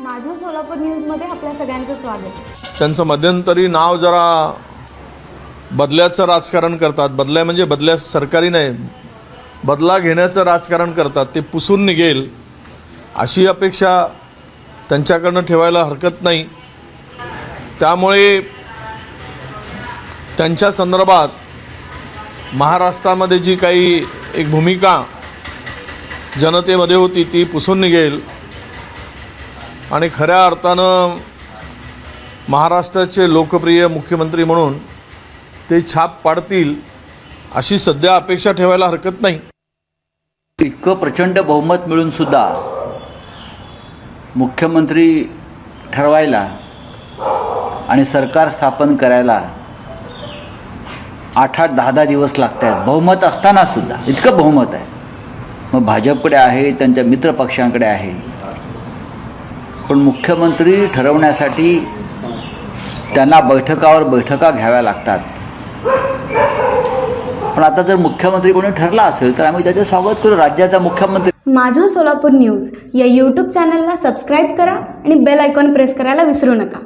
माझं सोलापूर न्यूजमध्ये आपल्या सगळ्यांचं स्वागत. त्यांचं मध्यंतरी नाव जरा बदल्याचं राजकारण करतात. बदल्या म्हणजे बदल्या सरकारी नाही. बदला घेण्याचं राजकारण करतात. ते पुसून निघेल अशी अपेक्षा त्यांच्याकडनं ठेवायला हरकत नाही. त्यामुळे त्यांच्या संदर्भात महाराष्ट्रामध्ये जी काही एक भूमिका जनतेमध्ये होती ती पुसून निघेल. आणि खऱ्या अर्थानं महाराष्ट्राचे लोकप्रिय मुख्यमंत्री म्हणून ते छाप पाडतील अशी सध्या अपेक्षा ठेवायला हरकत नाही. इतकं प्रचंड बहुमत मिळून सुद्धा मुख्यमंत्री ठरवायला आणि सरकार स्थापन करायला आठ आठ दहा दहा दिवस लागत आहेत बहुमत असताना सुद्धा. इतकं बहुमत आहे. मग भाजपकडे आहे त्यांच्या मित्रपक्षांकडे आहे. पण मुख्यमंत्री ठरवण्यासाठी त्यांना बैठकावर बैठका घ्याव्या लागतात. पण आता जर मुख्यमंत्री कोणी ठरला असेल तर आम्ही त्याचे स्वागत करू. राज्याचा मुख्यमंत्री माझं सोलापूर न्यूज या यूट्यूब चॅनलला सबस्क्राईब करा आणि बेल आयकॉन प्रेस करायला विसरू नका.